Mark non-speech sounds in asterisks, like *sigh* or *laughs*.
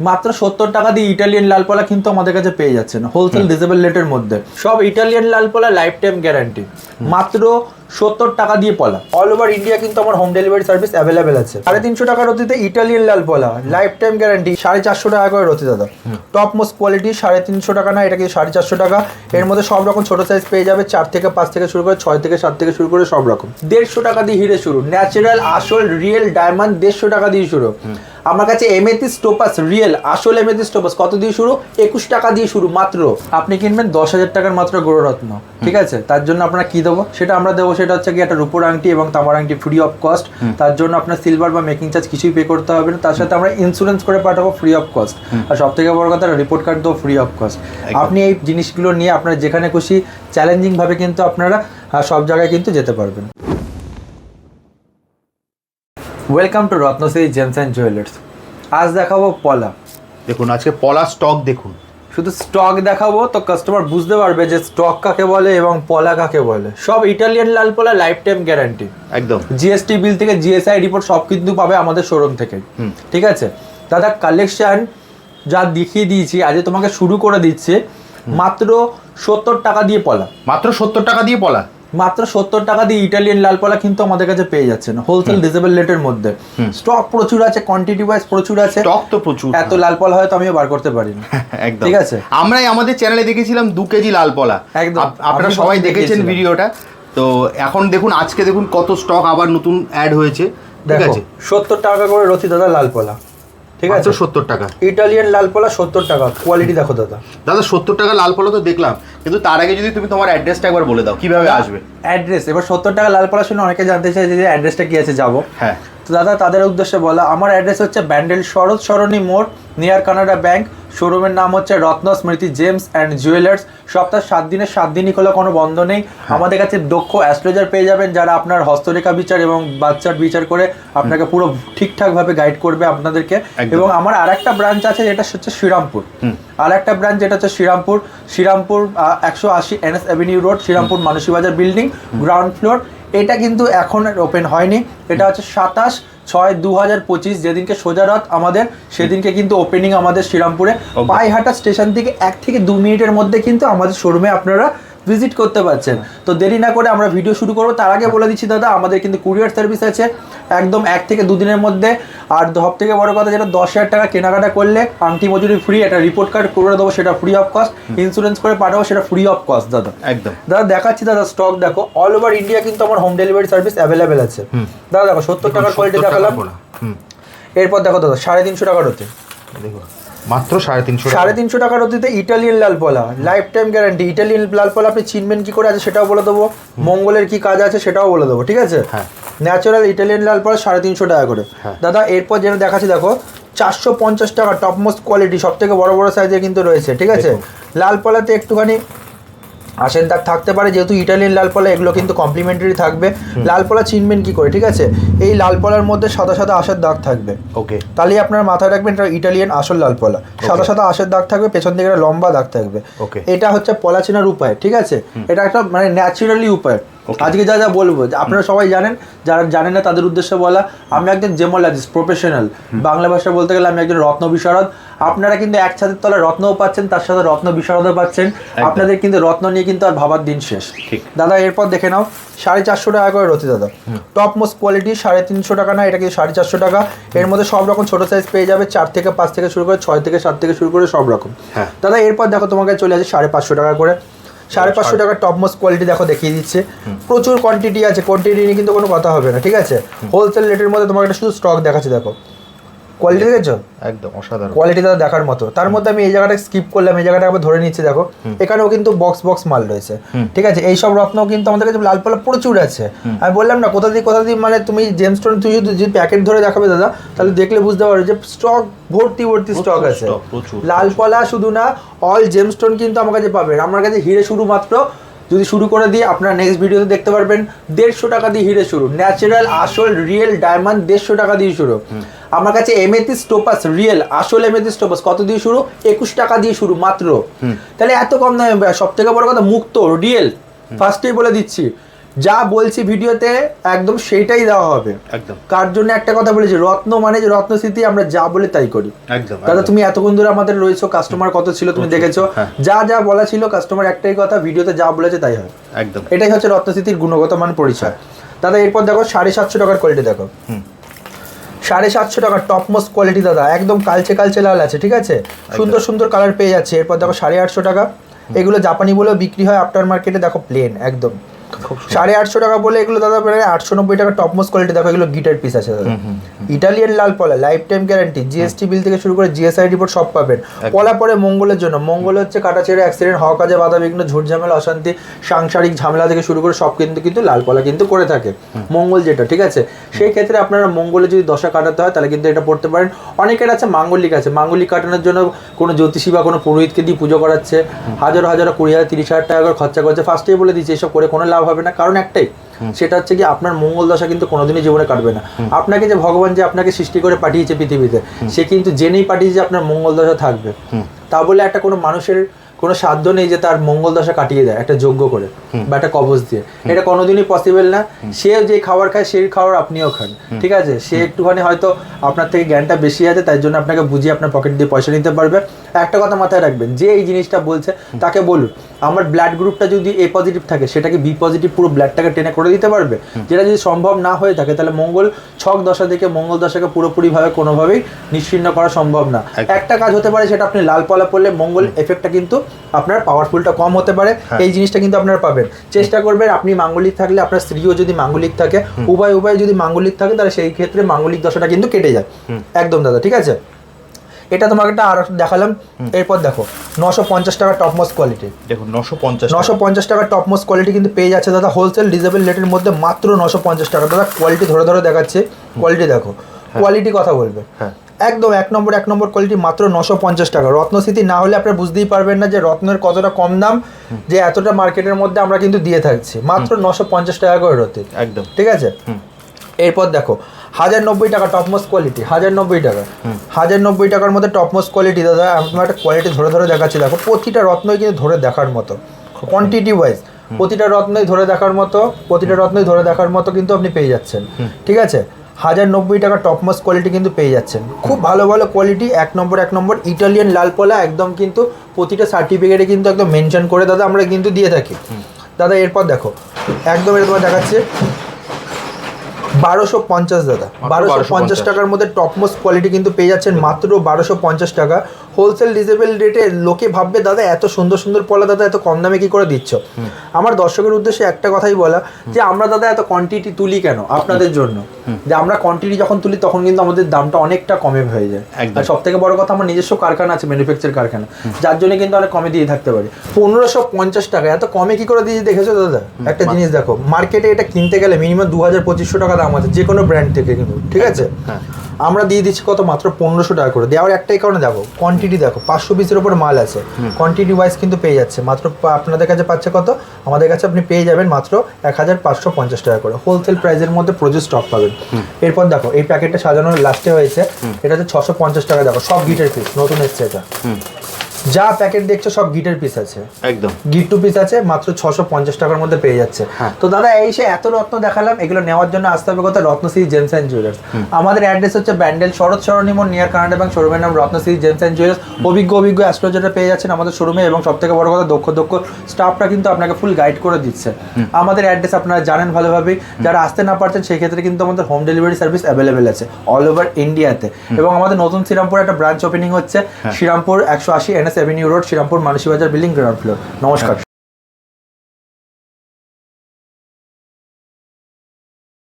মাত্র সত্তর টাকা দিয়ে ইটালিয়ান লালপলা কিন্তু আমাদের কাছে পেয়ে যাচ্ছেন। হোলসেল ডিজেবল রেটের মধ্যে। সব ইটালিয়ান লালপলা লাইফ টাইম গ্যারান্টি মাত্র সত্তর টাকা দিয়ে পলা। অল ওভার ইন্ডিয়া কিন্তু আমার হোম ডেলিভারি সার্ভিস অ্যাভেলেবেল আছে। সাড়ে তিনশো টাকার রতিতে ইটালিয়ান লালপলা লাইফ টাইম গ্যারান্টি সাড়ে চারশো টাকা করে রতি দাদা। টপ মোস্ট কোয়ালিটি সাড়ে তিনশো টাকা না এটা কিন্তু সাড়ে চারশো টাকা? এর মধ্যে সব রকম ছোট সাইজ পেয়ে যাবে চার থেকে পাঁচ থেকে শুরু করে ছয় থেকে সাত থেকে শুরু করে সব রকম। দেড়শো টাকা দিয়ে হিরে শুরু ন্যাচারাল আসল রিয়েল ডায়মন্ড দেড়শো টাকা দিয়ে শুরু। আমার কাছে এমএতি স্টোপাস রিয়েল আসল এমএতি স্টোপাস কত দিয়ে শুরু? একুশ টাকা দিয়ে শুরু মাত্র। আপনি কিনবেন দশ হাজার টাকার মাত্র গৌররত্ন ঠিক আছে? তার জন্য আপনারা কি দেবো? সেটা আমরা দেবো সেটা হচ্ছে কি একটা রূপোর আংটি এবং তামার আংটি ফ্রি অফ কস্ট তার জন্য আপনার সিলভার বা মেকিং চার্জ কিছুই পে করতে হবে না। তার সাথে আমরা ইন্স্যুরেন্স করে পাঠাবো ফ্রি অফ কস্ট আর সব থেকে বড় কথা রিপোর্ট কার্ড দেবো ফ্রি অফ কস্ট আপনি এই জিনিসগুলো নিয়ে আপনার যেখানে খুশি চ্যালেঞ্জিং ভাবে কিন্তু আপনারা সব জায়গায় কিন্তু যেতে পারবেন। Welcome to Ratnashree gems and jewellers আজ দেখাবো পলা দেখুন আজকে পলা স্টক দেখুন। শুধু স্টক দেখাবো তো কাস্টমার বুঝতে পারবে যে স্টক কাকে বলে এবং পলা কাকে বলে। সব ইটালিয়ান লাল পলা লাইফ টাইম গ্যারান্টি একদম জিএসটি বিল থেকে জিএসআই রিপোর্ট সব কিন্তু পাবে আমাদের শোরুম থেকে। ঠিক আছে? দাদা কালেকশন যা দেখিয়ে দিয়েছি আজ তোমাকে শুরু করে দিচ্ছে মাত্র সত্তর টাকা দিয়ে পলা। মাত্র সত্তর টাকা দিয়ে পলা? মাত্র সত্তর টাকা দিয়ে ইটালিয়ান লাল পলা কিন্তু আমাদের কাছে পেয়ে যাচ্ছেন হোলসেল ডিজেবল রেটের মধ্যে। স্টক প্রচুর আছে কোয়ান্টিটি ওয়াইজ প্রচুর আছে। স্টক তো প্রচুর এত লাল পলা হয়তো আমিও বার করতে পারি না *laughs* একদম। ঠিক আছে। আমরাই আমাদের চ্যানেলে দেখেছিলাম দু কেজি লাল পলা একদম। আপনারা সবাই দেখেছেন ভিডিওটা। তো এখন দেখুন আজকে দেখুন কত স্টক আবার নতুন অ্যাড হয়েছে। ঠিক আছে? সত্তর টাকা করে রথি দাদা লাল পলা ঠিক আছে? সত্তর টাকা। ইটালিয়ান লাল পলা সত্তর টাকা। কোয়ালিটি দেখো দাদা। দাদা সত্তর টাকা লাল পলা তো দেখলাম। কিন্তু তার আগে যদি তুমি তোমার অ্যাড্রেসটা একবার বলে দাও কীভাবে আসবে? অ্যাড্রেস এবার সত্তর টাকা লাল পলা শুনে অনেকে জানতে চাই যে অ্যাড্রেসটা কি আছে যাব। হ্যাঁ। তো দাদা তাদের উদ্দেশ্যে বলা আমার অ্যাড্রেস হচ্ছে ব্যান্ডেল শরৎ সরণী মোড় নিয়ার কানাডা ব্যাংক শোরুমের নাম হচ্ছে রত্ন স্মৃতি জেমস অ্যান্ড জুয়েলার্স। সপ্তাহ সাত দিনের সাত দিনই খোলা কোনো বন্ধ নেই। আমাদের কাছে দক্ষ অ্যাস্ট্রোলজার পেয়ে যাবেন যারা আপনার হস্তরেখা বিচার এবং বাচ্চার বিচার করে আপনাকে পুরো ঠিকঠাকভাবে গাইড করবে আপনাদেরকে। এবং আমার আরেকটা ব্রাঞ্চ আছে যেটা হচ্ছে শ্রীরামপুর। আর একটা ব্রাঞ্চ যেটা হচ্ছে শ্রীরামপুর। শ্রীরামপুর একশো আশি NS avenue road Serampore Manasi Bazar building ground floor. এটা কিন্তু এখন ওপেন হয়নি। এটা হচ্ছে সাতাশ ছয় দু হাজার পঁচিশ যেদিনকে সোজা রথ আমাদের সেদিনকে কিন্তু ওপেনিং আমাদের শ্রীরামপুরে। পায়েহাটা স্টেশন থেকে এক থেকে দু মিনিটের মধ্যে কিন্তু আমাদের শোরুমে আপনারা ভিজিট করতে পারছেন। তো দেরি না করে আমরা ভিডিও শুরু করব। তার আগে বলে দিচ্ছি দাদা আমাদের কিন্তু কুরিয়ার সার্ভিস আছে। একদম এক থেকে দুদিনের মধ্যে। আর সব থেকে বড় কথা যেটা দশ হাজার টাকা কেনাকাটা করলে আংটি মজুরি ফ্রি একটা রিপোর্ট কার্ড করে দেবো সেটা ফ্রি অফ কস্ট ইন্স্যুরেন্স করে পাঠাবো সেটা ফ্রি অফ কস্ট দাদা। একদম। দাদা দেখাচ্ছি দাদা স্টক দেখো। অল ওভার ইন্ডিয়া কিন্তু আমার হোম ডেলিভারি সার্ভিস অ্যাভেলেবেল আছে। দাদা দেখো সত্তর টাকার কোয়ালিটি দেখালাম। এরপর দেখো দাদা সাড়ে তিনশো টাকার হচ্ছে মাত্র সাড়ে তিনশো সাড়ে তিনশো টাকার অতিতে ইটালিয়ান লাল পলা। লাইফ টাইম গ্যারান্টি ইটালিয়ান লাল পলা আপনি চিনবেন কি করে আছে সেটাও বলে দেবো। মঙ্গলের কি কাজ আছে সেটাও বলে দেবো ঠিক আছে? হ্যাঁ। ন্যাচারাল ইটালিয়ান লাল পলা সাড়ে তিনশো টাকা করে। হ্যাঁ। দাদা এরপর যেটা দেখাচ্ছি দেখো চারশো পঞ্চাশ টাকা টপ মোস্ট কোয়ালিটি সব থেকে বড় বড় সাইজে কিন্তু রয়েছে ঠিক আছে? লাল পলাতে একটুখানি আশের দাগ থাকতে পারে যেহেতু ইটালিয়ান লাল পলা এগুলো কিন্তু কমপ্লিমেন্টারি থাকবে। লাল পলা চিনবেন কি করে ঠিক আছে? এই লাল পলার মধ্যে সাদা সাদা আশের দাগ থাকবে। ওকে। তাহলে আপনার মাথায় রাখবেন এটা ইটালিয়ান আসল লাল পলা। সাদা সাদা আশের দাগ থাকবে পেছন দিকে একটা লম্বা দাগ থাকবে. এটা হচ্ছে পলা চেনার উপায় ঠিক আছে? এটা একটা মানে ন্যাচারালি উপায়. আজকে যা যা বলব আপনারা সবাই জানেন যারা জানেন না তাদের উদ্দেশ্যে বলা আমি একজন জেমোলজিস্ট প্রফেশনাল বাংলা ভাষা বলতে গেলে আমি একজন রত্ন বিশারদ। আপনারা কিন্তু এক ছাদের তলায় রত্নও পাচ্ছেন তার সাথে রত্ন বিশারদও পাচ্ছেন। আপনাদের কিন্তু রত্ন নিয়ে কিন্তু আর ভাবার দিন শেষ। দাদা এরপর দেখে নাও সাড়ে চারশো টাকা করে রতি দাদা। টপ মোস্ট কোয়ালিটি সাড়ে তিনশো টাকা না এটা কিন্তু সাড়ে চারশো টাকা? এর মধ্যে সব রকম ছোট সাইজ পেয়ে যাবে চার থেকে পাঁচ থেকে শুরু করে ছয় থেকে সাত থেকে শুরু করে সব রকম। হ্যাঁ। দাদা এরপর দেখো তোমাকে চলে আসে সাড়ে পাঁচশো টাকা করে। সাড়ে পাঁচশো টাকার টপ মোস্ট কোয়ালিটি দেখো দেখিয়ে দিচ্ছে। প্রচুর কোয়ান্টিটি আছে কোয়ান্টিটি নিয়ে কিন্তু কোনো কথা হবে না ঠিক আছে? হোলসেল রেটের মধ্যে তোমাকে একটা শুধু স্টক দেখাচ্ছে দেখো। কোয়ালিটি দেখেছ? একদম অসাধারণ। কোয়ালিটি দাদা দেখার মতো। তার মধ্যে আমি এই জায়গাটা স্কিপ করলাম এই জায়গাটা আবার ধরে নিচ্ছি দেখো। এখানেও কিন্তু বক্স বক্স মাল রয়েছে। ঠিক আছে? এই সব রত্ন কিন্তু আমাদের কাছে লাল পালা প্রচুর আছে। আমি বললাম না কোথা দিয়ে কোথা দিয়ে মানে তুমি জেমস্টোন তুই যদি যদি প্যাকেট ধরে দেখাবে দাদা তাহলে দেখলে বুঝতে পারবে যে স্টক ভর্তি ভর্তি স্টক আছে। লাল পলা শুধু না অল জেমস্টোন কিন্তু আমার কাছে পাবেন। আমার কাছে হিরে শুরু মাত্র। যদি শুরু করে দিই আপনারা নেক্সট ভিডিওতে দেখতে পারবেন। দেড়শো টাকা দিয়ে হিরে শুরু। ন্যাচারাল আসল রিয়েল ডায়মন্ড দেড়শো টাকা দিয়ে শুরু। আমার কাছে এমএতি স্টোপাস রিয়েল আসল এমএতি স্টোপাস কত দিয়ে শুরু? একুশ টাকা দিয়ে শুরু মাত্র। তাহলে এত কম দামে সব থেকে বড় কথা মুক্ত রিয়েল ফার্স্টেই বলে দিচ্ছি যা বলছি ভিডিওতে একদম সেইটাই দেওয়া হবে। একদম। কার জন্য একটা কথা বলেছি রত্ন মানে যে রত্ন স্মৃতি আমরা যা বলে তাই করি। একদম দাদা তুমি এতক্ষণ ধরে আমাদের রয়েছো কাস্টমার কত ছিল তুমি দেখেছ? হ্যাঁ। যা যা বলা ছিল কাস্টমার একটাই কথা ভিডিওতে যা বলেছে তাই হয়। একদম। এটাই হচ্ছে রত্নস্থিতির গুণগত মান পরিচয়। দাদা এরপর দেখো সাড়ে সাতশো টাকার কোয়ালিটি দেখো। হুম। সাড়ে সাতশো টাকার টপ মোস্ট কোয়ালিটি দাদা একদম কালচে কালচে লাল আছে ঠিক আছে? সুন্দর সুন্দর কালার পেয়ে যাচ্ছে। এরপর দেখো সাড়ে আটশো টাকা। এগুলো জাপানি বলেও বিক্রি হয় আফটার মার্কেটে দেখো প্লেন একদম। সাড়ে আটশো টাকা বলে এগুলো দাদা প্রায় আটশো নব্বই টাকা টপ মোস্ট কোয়ালিটি দেখো এগুলো গিটার পিস আছে দাদা। ইটালিয়ান লাল পলা life time guarantee GST bill থেকে শুরু করে জিএসআই রিপোর্ট সব পাবেন। পলা পরে মঙ্গলের জন্য। মঙ্গল হচ্ছে কাটা ছেড়ে অ্যাক্সিডেন্ট হওয়া কাজে বাধা বিঘ্ন ঝুট ঝামেলা অশান্তি সাংসারিক ঝামেলা থেকে শুরু করে সব কিন্তু কিন্তু লাল পলা কিন্তু করে থাকে। মঙ্গল যেটা ঠিক আছে? সেই ক্ষেত্রে আপনারা মঙ্গলে যদি দশা কাটাতে হয় তাহলে কিন্তু এটা পড়তে পারেন। অনেকের আছে মাঙ্গলিক আছে। মাঙ্গলিক কাটানোর জন্য কোনো জ্যোতিষী বা কোনো পুরোহিতকে দিয়ে পুজো করাচ্ছে। হাজার হাজার কুড়ি হাজার তিরিশ হাজার টাকা করে খরচা করছে। ফার্স্টেই বলে দিচ্ছে এসব করে কোনো লাভ হবে না। কারণ একটাই সেটা হচ্ছে কি আপনার মঙ্গল দশা কিন্তু কোনোদিনই জীবনে কাটবে না। আপনাকে যে ভগবান যে আপনাকে সৃষ্টি করে পাঠিয়েছে পৃথিবীতে সে কিন্তু জেনেই পাঠিয়েছে আপনার মঙ্গল দশা থাকবে। তা বলে একটা কোনো মানুষের কোনো সাধ্য নেই যে তার মঙ্গল দশা কাটিয়ে দেয় একটা যোগ্য করে বা একটা কবচ দিয়ে। এটা কোনোদিনই পসিবল না। সে যে খাবার খায় সেই খাবার আপনিও খান। ঠিক আছে? সে একটুখানি হয়তো আপনার থেকে জ্ঞানটা বেশি আছে তাই জন্য আপনাকে বুঝিয়ে আপনার পকেট দিয়ে পয়সা নিতে পারবে। একটা কথা মাথায় রাখবেন যে এই জিনিসটা বলছে তাকে বলুন আমার ব্লাড গ্রুপটা যদি এ পজিটিভ থাকে সেটাকে বি পজিটিভ পুরো ব্লাডটাকে টেনে করে দিতে পারবে? যেটা যদি সম্ভব না হয়ে থাকে তাহলে মঙ্গল ছক দশা থেকে মঙ্গল দশাকে পুরোপুরিভাবে কোনোভাবেই নিশ্চিন্ন করা সম্ভব না। একটা কাজ হতে পারে সেটা আপনি লাল পলা পড়লে মঙ্গল এফেক্টটা কিন্তু আপনার পাওয়ারফুলটা কম হতে পারে। হ্যাঁ। এই জিনিসটা কিন্তু আপনারা পাবেন। চেষ্টা করবেন আপনি মাঙ্গলিক থাকলে আপনার স্ত্রীও যদি মাঙ্গলিক থাকে উভয় উভয় যদি মাঙ্গলিক থাকে তাহলে সেই ক্ষেত্রে মাঙ্গলিক দশাটা কিন্তু কেটে যায়। একদম দাদা ঠিক আছে? এটা তোমাকে একটা আর দেখালাম। এরপর দেখো নশো পঞ্চাশ টাকা টপ মোস্ট কোয়ালিটি দেখুন নশো পঞ্চাশ নশো পঞ্চাশ টাকার টপ মোস্ট কোয়ালিটি কিন্তু পেয়ে যাচ্ছে দাদা হোলসেল ডিজেবল রেটের মধ্যে মাত্র নশো পঞ্চাশ টাকা। দাদা কোয়ালিটি ধরে ধরে দেখাচ্ছে। কোয়ালিটি দেখো। কোয়ালিটি কথা বলবে। হ্যাঁ। একদম এক নম্বর এক নম্বর কোয়ালিটি মাত্র নশো পঞ্চাশ টাকা। রত্নস্থিতি না হলে আপনারা বুঝতেই পারবেন না যে রত্নের কতটা কম দাম যে এতটা মার্কেটের মধ্যে আমরা কিন্তু দিয়ে থাকছি। মাত্র নশো পঞ্চাশ টাকা করে রতি একদম। ঠিক আছে? এরপর দেখো হাজার নব্বই টাকা টপ মোস্ট কোয়ালিটি হাজার নব্বই টাকা। হাজার নব্বই টাকার মধ্যে টপ মোস্ট কোয়ালিটি দাদা আমি তোমার একটা কোয়ালিটি ধরে ধরে দেখাচ্ছি। দেখো প্রতিটা রত্নই কিন্তু ধরে দেখার মতো কোয়ান্টিটি ওয়াইজ প্রতিটা রত্নই ধরে দেখার মতো প্রতিটা রত্নই ধরে দেখার মতো কিন্তু আপনি পেয়ে যাচ্ছেন। ঠিক আছে? হাজার নব্বই টাকা টপ মোস্ট কোয়ালিটি কিন্তু পেয়ে যাচ্ছেন। খুব ভালো ভালো কোয়ালিটি এক নম্বর এক নম্বর ইটালিয়ান লাল পলা একদম কিন্তু প্রতিটা সার্টিফিকেটে কিন্তু একদম মেনশন করে দাদা আমরা কিন্তু দিয়ে থাকি। দাদা এরপর দেখো একদম এরপর দেখাচ্ছে। বারোশো পঞ্চাশ দাদা। বারোশো পঞ্চাশ টাকার মধ্যে টপ মোস্ট কোয়ালিটি কিন্তু পেয়ে যাচ্ছেন মাত্র বারোশো পঞ্চাশ টাকা। হোলসেল ডিজেবল রেটে লোকে ভাববে দাদা এত সুন্দর সুন্দর পলা দাদা এত কম দামে কি করে দিচ্ছ? আমার দর্শকের উদ্দেশ্যে একটা কথাই বলা যে আমরা দাদা এত কোয়ান্টিটি তুলি কেন? আপনাদের জন্য। যে আমরা কোয়ান্টিটি যখন তুলি তখন কিন্তু আমাদের দামটা অনেকটা কমে হয়ে যায়। আর সব থেকে বড় কথা আমার নিজস্ব কারখানা আছে ম্যানুফ্যাকচার কারখানা। যার জন্য কিন্তু অনেক কমে দিয়ে থাকতে পারি। পনেরোশো পঞ্চাশ টাকা এত কমে কি করে দিয়ে দেখেছ দাদা? একটা জিনিস দেখো মার্কেটে এটা কিনতে গেলে মিনিমাম দু হাজার পঁচিশশো টাকা আছে যে কোনো ব্র্যান্ড থেকে কিন্তু ঠিক আছে? হ্যাঁ। আমরা দিয়ে দিচ্ছি কত মাত্র? পনেরোশো টাকা করে। দেওয়ার একটাই কারণে দেখো কোয়ান্টিটি দেখো পাঁচশো পিসের ওপর মাল আছে। কোয়ান্টিটি ওয়াইজ কিন্তু পেয়ে যাচ্ছে। মাত্র আপনাদের কাছে পাচ্ছে কত? আমাদের কাছে আপনি পেয়ে যাবেন মাত্র এক হাজার পাঁচশো পঞ্চাশ টাকা করে। হোলসেল প্রাইসের মধ্যে প্রচুর স্টক পাবেন। এরপর দেখো এই প্যাকেটটা সাজানো লাস্টে হয়েছে। এটা হচ্ছে ছশো পঞ্চাশ টাকা দেখো সব গিটের পিস নতুন এসছে এটা। যা প্যাকেট দেখছ সব গিটের পিস আছে। একদম। গিট টু পিস আছে মাত্র ছশো পঞ্চাশ টাকার মধ্যে পেয়ে যাচ্ছে। হ্যাঁ। তো দাদা এই সে এত রত্ন দেখালাম এগুলো নেওয়ার জন্য আসতে হবে কোথায়? Ratnashree gems and jewellers. আমাদের অ্যাড্রেস হচ্ছে ব্যান্ডেল শরৎ সরণিমন নিয়ার কানাডা ব্যাংক শোরুমের নাম রত্নশ্রী জেমস অ্যান্ড জুয়েলার্স। অভিজ্ঞ অভিজ্ঞ অ্যাস্ট্রোলজাররা পেয়ে যাচ্ছেন আমাদের শোরুমে এবং সব থেকে বড় কথা দক্ষ দক্ষ স্টাফরা কিন্তু আপনাকে ফুল গাইড করে দিচ্ছে। আমাদের অ্যাড্রেস আপনারা জানেন ভালোভাবেই যারা আসতে না পারছেন সেই ক্ষেত্রে কিন্তু আমাদের হোম ডেলিভারি সার্ভিস অ্যাভেলেবেল আছে অল ওভার ইন্ডিয়াতে এবং আমাদের নতুন শ্রীরামপুর একটা ব্রাঞ্চ ওপেনিং হচ্ছে। শ্রীরামপুর একশো আশি NS avenue road Serampore Manasi Bazar building ground floor নমস্কার।